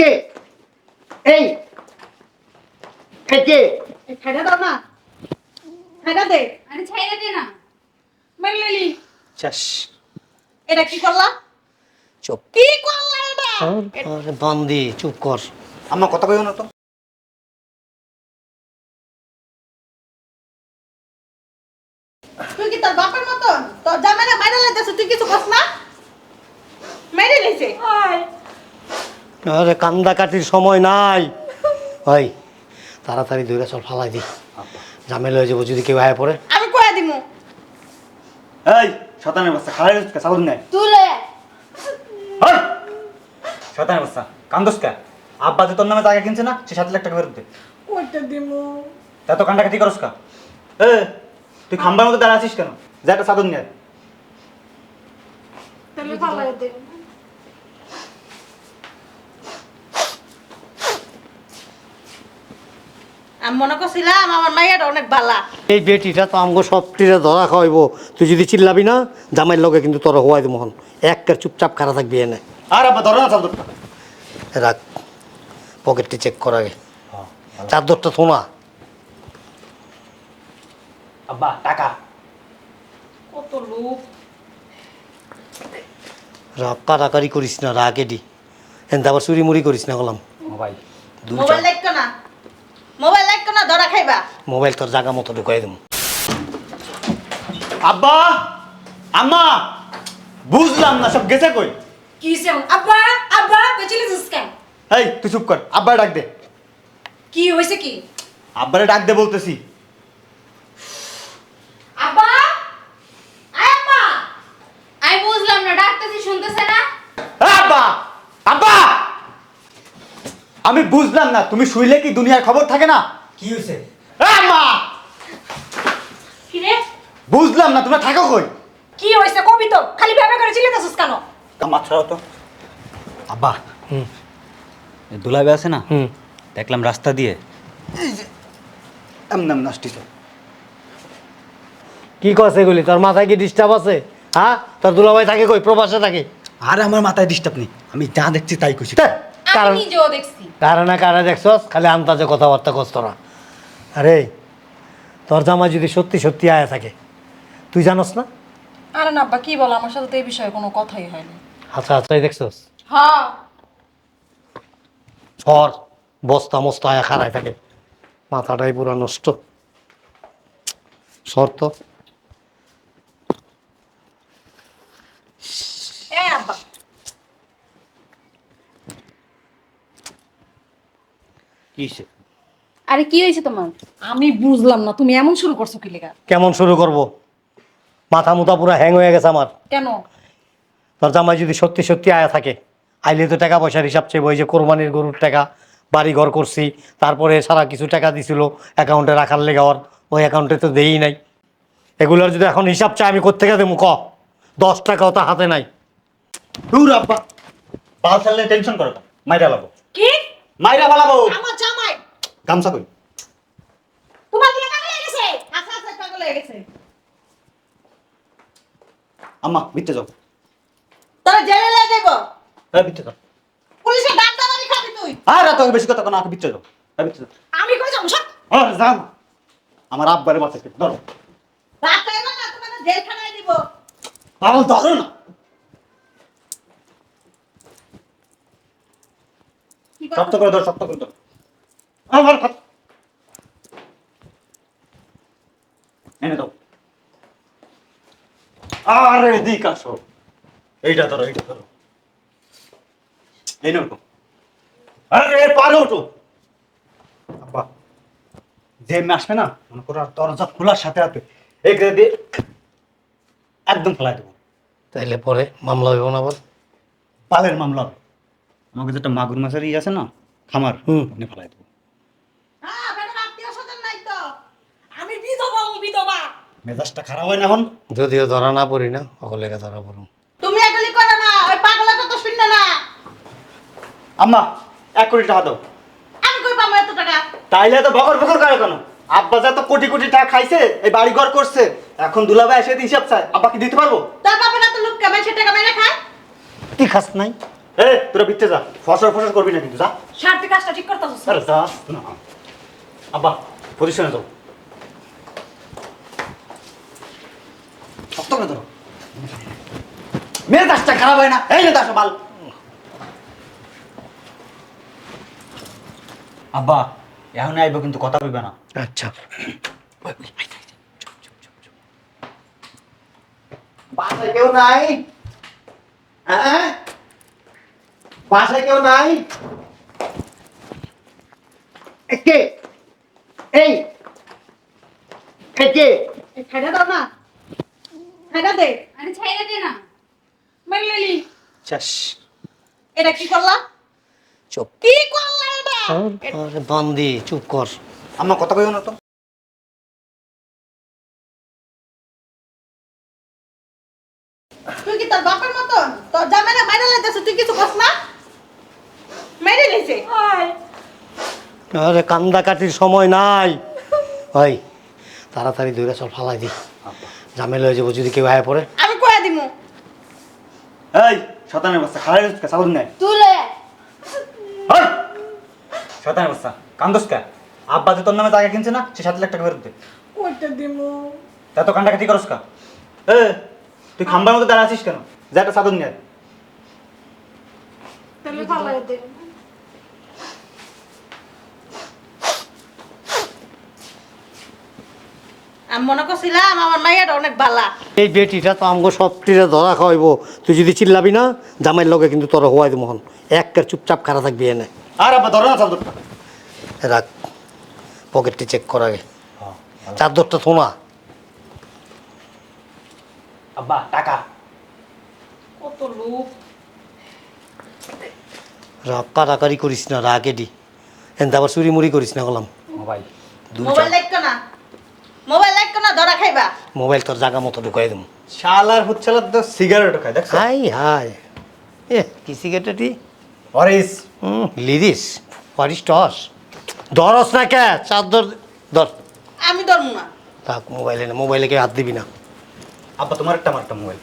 কে? এই কে? খাইটা দাও না। খাইটা দে। আরে ছাইরা দে না। মাইলি চাস। এটা কি করলা? চুপ। কি করলা এটা? আরে বান্দি চুপ কর। আম্মা কথা কইও না তো। তুই কি তোর বাপের মতন? তোর জামাইরা মাইরা লাইতেছ তুই কিছু কস না? মেরে লাইছে। আরে কান্দাকাটির সময় নাই। ভাই তাড়াতাড়ি দূরে চল ফালাই দি ঝামেলা হয়ে যাব যদি কেউ আয় পড়ে। আমি কয়া দিমু? এই শতানের বাচ্চা খালাই রয়েছে সাউন্ড নাই তুই লয়ে হই শতানের বাচ্চা কান্দস কা? আব্বা যে তোর নামে জায়গা কিনছে না সে সাত লাখ টাকা ফেরত দে। কইটা দিমু। তা তো কান্ডাকাটি করস কা? এ তুই খাম্বার মতো দাঁড়া আছিস কেন? যা একটা সাধন নিয়ে তাহলে ফালাই দে। আমি মনে করছিলাম আমার মাইয়াটা অনেক ভালা এই বেটিটা তো আমগো সবটিরে ধরা খাওয়াইব। তুই যদি চিল্লাবি না জামাইয়ের লগে কিন্তু তোর হওয়াই দেবো হন চুপচাপ খারা থাকবি এনে। আর আব্বা ধরো না চাদরটা। রাখ পকেটটি চেক কর আগে। চাদরটা আব্বা টাকা। কত লোক রাগ কারাকারি করিস না রাগ এডি। এনতে আবার চুরি মুড়ি করিস না বললাম মোবাইল না। মোবাইল লাগতো না ধরা খাইবা। মোবাইল তোর জায়গা মতো ঢুকাই দেবো আব্বা আম্মা বুঝলাম না সব গেছে কই? কি হইছে? আব্বা আব্বা বেচিলি দিস কেন? এই তুই চুপ কর আব্বারে ডাক দে। কি হইছে কি? আব্বারে ডাক দে বলতেছি। আব্বা আয় আব্বা। আই বুঝলাম না ডাকতেছি শুনতেছে না? আব্বা আব্বা! আমি বুঝলাম না তুমি শুইলে কি দুনিয়ার খবর থাকে না? কি হয়েছে এ আম্মা কি রে বুঝলাম না তোমরা থাকো কই? কি হইছে কবি তো? খালি ভেবে করে চিল্লাতেছিস কেন? ছাড়াও তো। আব্বা হুম। দুলাবে আছে না? হুম। দেখলাম রাস্তা দিয়ে। এই যে এমন এমন আসতেছে কি কস এগুলি? তোর মাথায় কি ডিস্টার্ব আছে? হ্যাঁ? তোর দুলাভাই থাকে কই? প্রবাসে থাকে? আর আমার মাথায় ডিস্টার্ব নেই। আমি যা দেখছি তাই কইছি। কারণ আমি নিজেও দেখছি। কারণে কারা দেখছস খালি আন্তাজে কথাবার্তা কস তোরা। আরে তোর জামাই যদি সত্যি সত্যি আয়া থাকে তুই জানোস না? আরে না আব্বা কি বলো আমার সাথে তো এই বিষয়ে কোনো কথাই হয়নি। আচ্ছা আচ্ছা দেখছস? হ্যাঁ সর বস্তা মস্তা আয়া খারাই থাকে। মাথাটাই পুরো নষ্ট। সর তো এ আব্বা কিসে? আরে কি হয়েছে তোমার? আমি বুঝলাম না তুমি এমন শুরু করছ কি লেগা? কেমন শুরু করব? মাথা মুথা পুরো হ্যাং হয়ে গেছে আমার। কেন? তোর জামাই যদি সত্যি সত্যি আয়া থাকে আইলে তো টাকা পয়সার হিসাব চেয়ে ওই যে কোরবানির গরুর টাকা বাড়ি ঘর করছি তারপরে সারা কিছু টাকা দিছিল অ্যাকাউন্টে রাখার লেগে ওর ওই অ্যাকাউন্টে তো দেই নাই। এগুলোর যদি এখন হিসাব চাই আমি কোথেকে দেবো? ক? দশ টাকাও তো হাতে নাই। দূর আব্বা বাল টেনশন করো না মাইরা কি মাইরা বালাবো আমার জামাই। গামছা কই? তোমার দিকে পাগল হয়ে গেছে। আচ্ছা আচ্ছা পাগল হয়ে গেছে। আম্মা ভিতরে যাও। তোরা জেলে লয়ে দেব হ্যাঁ ভিতরে যাও। পুলিশের ডাক দাবানি খাবি তুই। আর এত বেশি কথা কোনো আগে ভিতরে যাও। হ্যাঁ ভিতরে যাও। আমি কই যাব? সব আর যাও। আমার আব্বারে বাঁচাতে ধরো। রাত না তোমাদের জেলখানায় দিব। বাবা ধরো না। শক্ত করে ধরো শক্ত করে ধরো। আমার হাত এনে দাও। আরে দিক আসো। এইটা ধরো এইটা ধরো। এই আরে পারো আব্বা যে আসবে না মনে করো আর দরজা খোলার সাথে সাথে এই দিয়ে একদম ফেলাই দেবো। তাইলে পরে মামলা হইব না বল পালের মামলা হবে। আমাকে একটা মাগুর মাছের ই আছে না খামার হুম। ওখানে ফেলাই দেবো। হ্যাঁ তো। মেজাজটা খারাপ হয় না এখন? যদিও ধরা না পড়ি না সকলে ধরা পড়ুন তুমি এগুলি করো না ওই পাগলের কথা শুনবে না। আম্মা এক কোটি টাকা দাও। আমি কই পাবো এত টাকা? তাইলে তো বকর বকর করে কেন? আব্বা যা তো কোটি কোটি টাকা খাইছে এই বাড়ি ঘর করছে এখন দুলাভাই এসে হিসাব চায়। আব্বাকে দিতে পারব? তোর বাপের এত লোক কেমন সে টাকা মেরে খায়। তুই খাস নাই? এ তোরা যা। ফসর ফসর করবি না কিন্তু যা। সারতে কাজটা ঠিক করতেছ আরে যা না। আব্বা পজিশনে যাও। শক্ত করে ধরো। মেয়ের কাজটা খারাপ হয় না। এই যে দাসো বাল। আব্বা এখন আইব কিন্তু কথা বলবে না। আচ্ছা। বাসায় কেউ নাই? হ্যাঁ? বাসায় কেউ নাই? এ কে? এই! কে? দাও না। দে। আরে ছাইরা দে না। মেরে লিলি চাস। এটা কি করলা? চুপ। কি করলা এটা? আরে বান্দি চুপ কর। আমার কথা কইও না তো। তুই কি তোর বাপের মতন? তোর জামাইরা মাইরা লাইতেছে তুই কিছু করছ না? মেরে নিছে আরে কান্দা কাটির সময় নাই। ওই তাড়াতাড়ি দইরা চল ফালাই দি। ঝামেলা হয়ে যাব যদি কেউ আয় পড়ে। আমি কয়া দিমু? এই শতানের বাচ্চা নাই তুই লয়ে শতানের বাচ্চা কান্দস কা? আব্বা যে তোর নামে জায়গা কিনছে না সে সাত লাখ টাকা ফেরত দে। কইতে দিমু। তা তো কান্ডাকাটি করস কা? এ তুই খাম্বার মতো দাঁড়া আছিস কেন? যা একটা চাদর নিয়ে তাহলে ফালাই দে। আমি মনে করছিলাম আমার মাইয়াটা অনেক ভালা এই বেটিটা তো আমাকে সবটিরে ধরা খাওয়াইবো। তুই যদি চিল্লাবি না জামাইয়ের লগে কিন্তু তোর হওয়াই দেবো হন একটা চুপচাপ খারা থাকবি এনে। আর আব্বা ধরো না চাদরটা। রাখ পকেটটি চেক কর আগে। চাদরটা থোনা আব্বা টাকা। কত লোক রাগ কাটাকারি করিস না রাগ এডি। এনতে আবার চুরি মুড়ি করিস না গলাম। মোবাইল। মোবাইল লাগতো না? মোবাইল লাগতো না ধরা খাইবা? মোবাইল তোর জায়গা মতো ঢুকাই দেবো শালার হুচ্ছালার তো সিগারেট খায় দেখছ? High high. এ কি সিগারেটি অরিস হুম লিদিস পারিস টস। ধরস না কে? চাদর ধর আমি ধরবো না। থাক মোবাইলে না মোবাইলে কে হাত দিবি না। আব্বা তোমার একটা আমার একটা মোবাইল।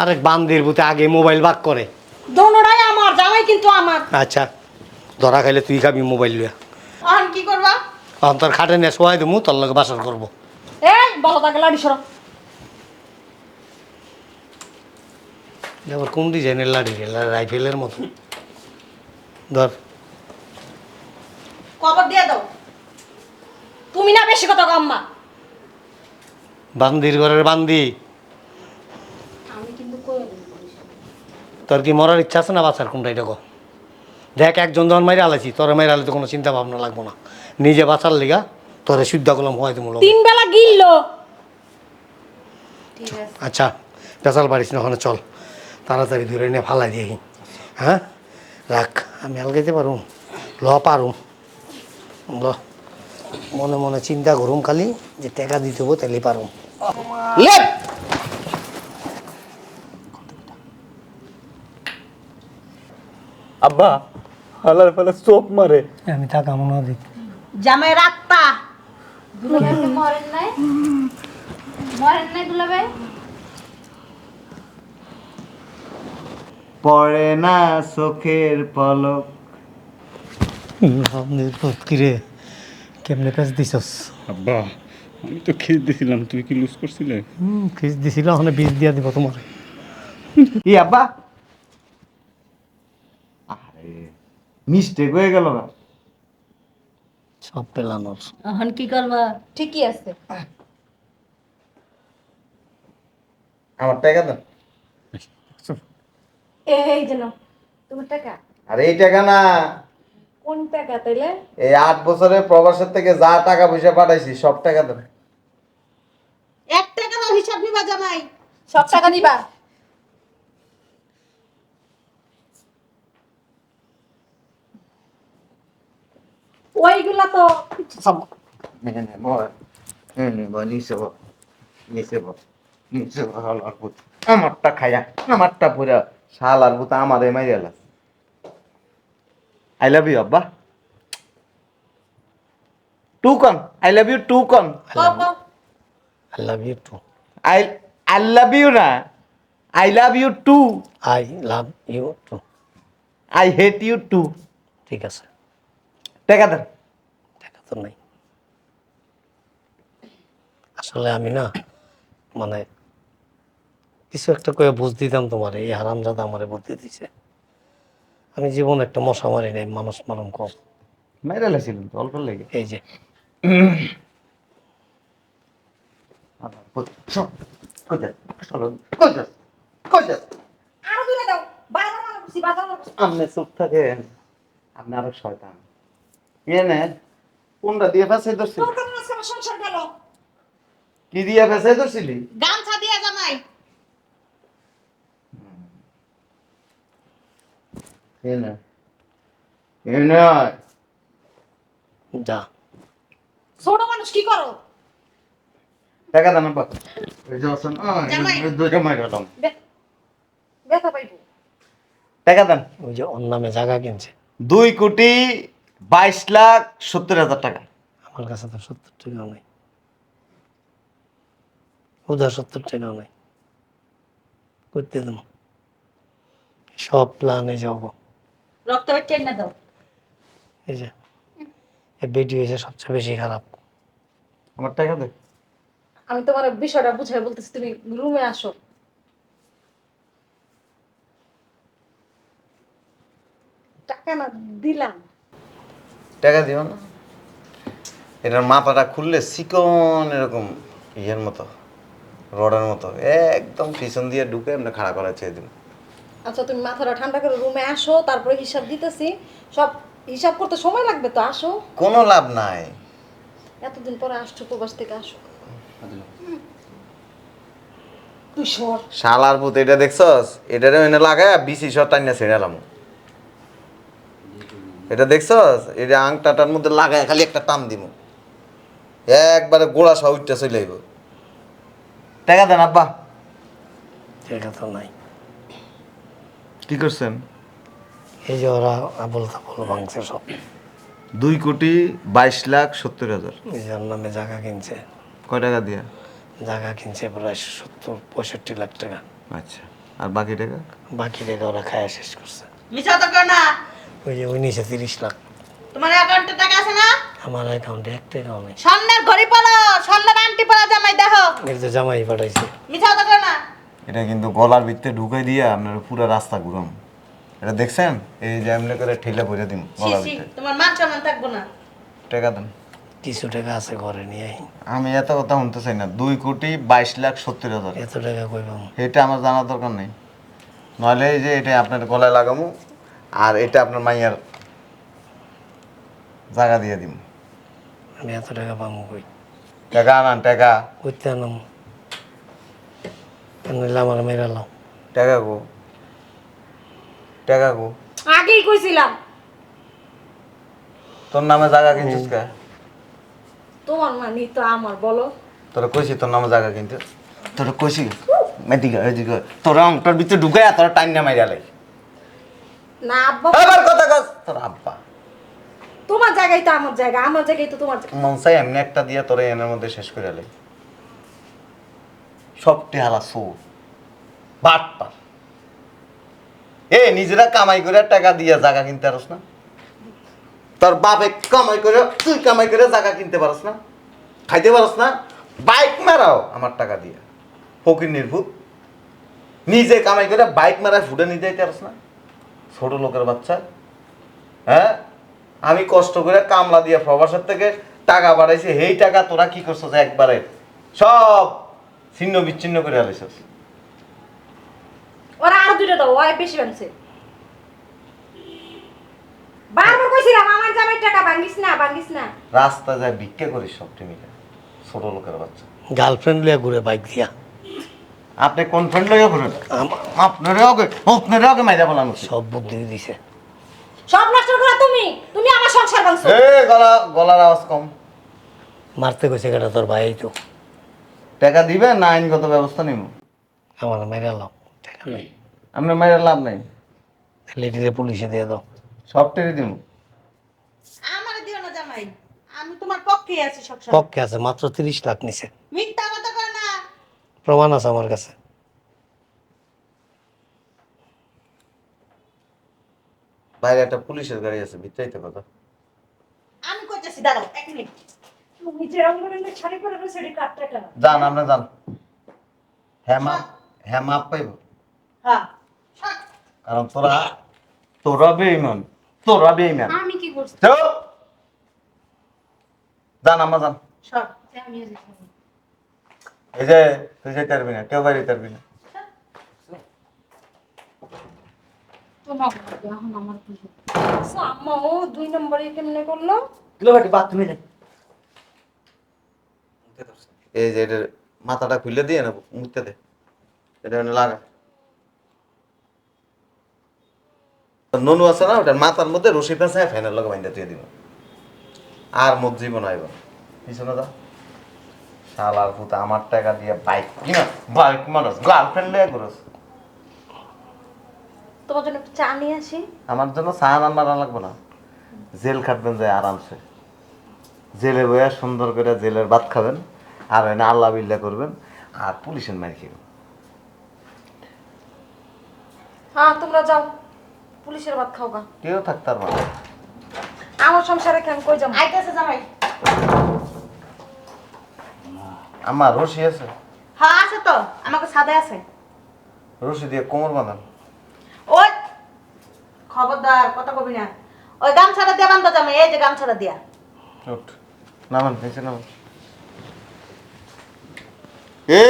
আরে বান্দির বুতে আগে মোবাইল বাক করে। দোনোটাই আমার জামাই কিন্তু আমার। আচ্ছা ধরা খাইলে তুই খাবি মোবাইল লইয়া। এখন কি করবা? তখন তোর খাটে নিয়ে শোয়াই দেবো তোর লগে বাসর করব। এই বলো তাকে লাড়ি সরো। আবার কোন ডিজাইনের লাড়ি রে? রাইফেলের মতো। ধর। কবর দিয়ে দাও। তুমি না বেশি কথা কম্মা বান্দির ঘরের বান্দি। তোর কি মরার ইচ্ছা আছে না বাচ্চার কোনটা এটা কো? দেখ একজন যখন মাইরে আলাইছি তোর মাইরে আলে তো কোনো চিন্তা ভাবনা লাগবো না। নিজে বাঁচার লিগা। তোরে শুদ্ধ করলাম হওয়াই তুমি তিন বেলা গিললো। আচ্ছা পেশাল পারিস না ওখানে চল। তাড়াতাড়ি ধরে নিয়ে ফালাই দিয়ে হ্যাঁ? রাখ আমি আলগাইতে পারুম। ল পারুম। ল। মনে মনে চিন্তা করুম খালি যে টাকা দিতে হব তাহলেই পারুম। লেপ! আব্বা হালার ফালা চোখ মারে। আমি টাকা মনে দিই জামাই রাখতা দুলাভাই তো মরেন নাই। মরেন নাই দুলাভাই? পড়ে না চোখের পলক। কিরে কেমনে পেঁচ দিছস? আব্বা আমি তো খেয়ে দিয়েছিলাম তুই কি লুজ করছিলে? হুম ফিস দিছিল ওখানে বীজ দিয়া দিব তোমার। কি আব্বা! আরে মিস্টেক হয়ে গেল না সব পেলানোর। এখন কি করবা? ঠিকই আছে। আমার টাকা দেন এই যেন তোমার টাকা? আর এই টাকা না। কোন টাকা তাইলে? এই আট বছরের প্রবাসের থেকে যা টাকা পয়সা পাঠাইছি সব টাকা দেন এক টাকা টাকারও হিসাব নিবা জামাই। সব টাকা দিবা? ওইগুলা তো শালার পুত। আমারটা খায়া আমারটা পুরা শালার পুত আমারে মাইরালা আই লাভ ইউ আব্বা। টু কন আই লাভ ইউ টু কন I love you too I I love you না। I love you too I love you too I hate you too ঠিক আছে। টাকা দেন তো নাই। আসলে আমি না মানে কিছু একটা করে বুঝ দিতাম তোমার এই হারামজাদা আমারে বুদ্ধি দিছে। আমি জীবন একটা মশা মারি নাই মানুষ মারম কম। মেরে লেছিলেন তো অল্প লেগে। এই যে। করছি আপনি চুপ থাকেন আপনি আরও শয়তান। এনে কোনটা দিয়ে ফেসাই ধরছিলি? তোর কারণে আজকে আমার সংসার গেল। কি দিয়ে ফেসাই ধরছিলি? গামছা দিয়ে জামাই। এনে এনে যা। ছোট মানুষ কি করো? টাকা দেন আব্বা এই যে। দুইটা বে- ব্যথা পাইবো। টাকা দেন। ওই যে ওর নামে জায়গা কিনছে। দুই কোটি বাইশ লাখ সত্তর হাজার টাকা। আমার কাছে তো সত্তর টাকাও নেই। উধার সত্তর টাকাও নেই। করতে দেবো। সব প্ল্যানে যাব। রক্ত বেটে এনে দাও। এই যে এই বেটি হয়েছে সবচেয়ে বেশি খারাপ। আমার টাকা দে। আমি তোমার বিষয়টা বুঝাই বলতেছি তুমি রুমে আসো। টাকা না দিলাম। টাকা দিও না। এটার মাথাটা খুললে চিকন এরকম ইয়ের মতো রডের মতো একদম পিছন দিয়ে ঢুকে এমনি খাড়া করা চেয়ে দিন আচ্ছা তুমি মাথাটা ঠান্ডা করে রুমে আসো তারপরে হিসাব দিতেছি। সব হিসাব করতে সময় লাগবে তো আসো। কোনো লাভ নাই। এতদিন পরে আসছো প্রবাস থেকে আসো। তুই সর। শালার পুত এটা দেখছস? এটারে এনে লাগায় বিসি শট টাইনা ছেড়ালাম এটা দেখছস এটা আংটাটার মধ্যে লাগায় খালি একটা টান দিব একবারে গোড়া সহ উঠতে চলে আইব। টাকা দেন আব্বা। টাকা তো নাই। কি করছেন? এই যে ওরা আবল তাবল ভাঙছে সব। দুই কোটি বাইশ লাখ সত্তর হাজার। এই যে নামে জায়গা কিনছে। কয় টাকা দিয়া? জায়গা কিনছে প্রায় সত্তর পঁয়ষট্টি লাখ টাকা। আচ্ছা আর বাকি টাকা? বাকি টাকা ওরা খায়া শেষ করছে। মিছা তো না ওই যে নিচে তিরিশ লাখ। তোমার অ্যাকাউন্টে টাকা আছে না? আমার অ্যাকাউন্টে এক টাকাও নেই স্বর্ণের ঘড়ি পড়ো স্বর্ণের আংটি পড়া জামাই দেখো। এর তো জামাই পাঠাইছে। মিছা কর না। এটা কিন্তু গলার ভিতরে ঢুকাই দিয়ে আপনার পুরো রাস্তা ঘুরাম এটা দেখছেন? এই যে এমনি করে ঠেলে পড়ে দিন গলার ভিতরে। তোমার মান সম্মান থাকব না। টাকা দেন। কিছু টাকা আছে ঘরে নিয়ে। আমি এত কথা শুনতে চাই না। দুই কোটি বাইশ লাখ সত্তর হাজার। এত টাকা কই এটা আমার জানার দরকার নেই। নইলে এই যে এটা আপনার গলায় লাগামু আর এটা আপনার মাইয়ার জায়গা দিয়ে দিম। আমি এত টাকা পাবো কই? টাকা আনান টাকা। করতে আনাম। নিলে আমার মেরা লাও। টাকা গো টাকা গো আগেই কইছিলাম। তোর নামে জায়গা কিনছিস কে? তোমার মানে তো আমার বলো। তোরা কইছি তোর নামে জায়গা কিনতে। তোরা কইছি এদিকে এদিকে। তোর অঙ্কটার ভিতরে ঢুকাই তোরা টাইম না মাইরা লাই। না আব্বা। আবার কথা কস তোর আব্বা। তোমার জায়গায় তো আমার জায়গা আমার জায়গায় তো তোমার জায়গা। মন চাই এমনি একটা দিয়ে তোরা এনের মধ্যে শেষ করে লাই। সব টেহালা সো বাট পা এ নিজেরা কামাই করে টাকা দিয়ে জায়গা কিনতে পারস না? তোর বাপে কামাই করে তুই কামাই করে জায়গা কিনতে পারস না? খাইতে পারস না? বাইক মারাও আমার টাকা দিয়ে। ফকির নির্ভূত নিজে কামাই করে বাইক মারায় ফুটে নিতে পারস না? ছোট লোকের বাচ্চা। হ্যাঁ? আমি কষ্ট করে কামলা দিয়ে প্রবাসের থেকে টাকা বাড়াইছি এই টাকা তোরা কি করছ যে একবারে? সব ছিন্ন বিচ্ছিন্ন করে আলিস ওরা আরও দুটো দাও ওরা বেশি বানছে। বারবার কইছিলাম আমার জামাই টাকা ভাঙ্গিস না ভাঙ্গিস না। রাস্তা যায় ভিক্ষা করিস সব টিমিকে ছোট লোকের বাচ্চা। গার্লফ্রেন্ড লিয়া ঘুরে বাইক দিয়া। আপনি কোন ফ্রেন্ড লইয়া ঘুরেন? আমার আপনারে ওকে আপনারে ওকে মাইরা বলাম সব বুদ্ধি দিছে। সব নষ্ট করা তুমি। তুমি আমার সংসার ভাঙছো। এ গলা গলার আওয়াজ কম। মারতে কইছে কেটা তোর ভাই তো? টাকা দিবে না আইনগত ব্যবস্থা নিব? আমার মেরা লাও টাকা নেই আপনার মাইরা লাভ নাই? লেডিরে পুলিশে দিয়ে দাও। সব টেরে দিব। আমারে দিও না জামাই। আমি তোমার পক্ষে আছি সবসময়। পক্ষে আছে মাত্র তিরিশ লাখ নিছে। প্রমাণ আছে আমার কাছে। বাইরে একটা পুলিশের গাড়ি আছে ভিতরেইতে কথা আমি কইতেছি দাঁড়াও এক মিনিট। তুমি শাড়ি পরে রয়েছে যান আমরা যান হ্যাঁ হ্যাঁ পাইব হ্যাঁ। কারণ তোরা তোরা বেইমান তোরা বেইমান আমি কি করছি? চুপ! যান আমরা যান সর। আমি আর যাব না। এই যে তুই যেতে পারবি না কেউ বাড়ি পারবি না। আম্মা ও দুই নম্বরে কেমনে করল? এই যে এটার মাথাটা খুলে দিয়ে না মুখতে দে। এটা এনে লাগা। ননু আছে না ওটার মাথার মধ্যে রশি পেঁচায় ফ্যানের লগে বাইন্দা তুই দিব। আর মুখ জীবন আইব পিছনে যা। শালার পুতা আমার টাকা দিয়ে বাইক কিনা বাইক মানুষ গার্লফ্রেন্ড লিয়ে করস তোমার জন্য একটু চা নিয়ে আসি? আমার জন্য সাহান আনবার লাগবে না। জেল খাটবেন যায় আরামসে। জেলে বইয়া সুন্দর করে জেলের ভাত খাবেন আর এনে আল্লাহ বিল্লা করবেন আর পুলিশের মার খেয়ে হ্যাঁ তোমরা যাও পুলিশের ভাত খাও গা। কেউ থাকতার মানে আমার সংসারে কেন কই যাব? আইতেছে জামাই। আমার রশি আছে। হ্যাঁ আছে তো আমাকে সাদে আছে। রশি দিয়ে কোমর বাঁধান। ওই খবরদার কথা কবি না। ওই গামছাটা দিয়ে বান্ধব জামাই এই যে গামছাটা দিয়া। উঠ নামান নিচে নামান। এ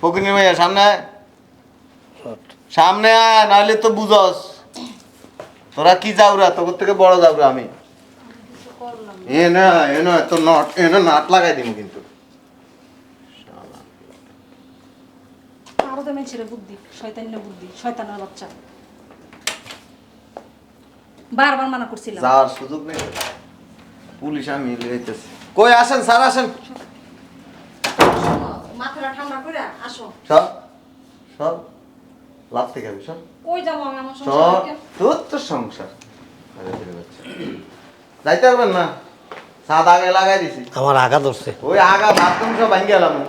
ফকিনি ভাইয়া সামনে আয়। সামনে আয় নাহলে তো বুঝস। তোরা কি যাওরা তোর থেকে বড় যাওরা আমি। এ না এ না তো নট এ না নাট লাগাই দিব কিন্তু। আরও তো বুদ্ধি শয়তান্য বুদ্ধি শয়তানের বাচ্চা। বারবার মানা করছিলাম। যাওয়ার সুযোগ নেই পুলিশ আমি লইতেছি। কই আসেন স্যার আসেন। মাথাটা ঠান্ডা করে আসো। সব সব লাভ থেকে যাবি সব কই যাব আমি আমার সংসারে তোর তো সংসার। যাইতে পারবেন না? সাদ আগে লাগাই দিছি। আমার আগা ধরছে। ওই আগা বাথরুম সব ভাঙ্গি গেলাম এই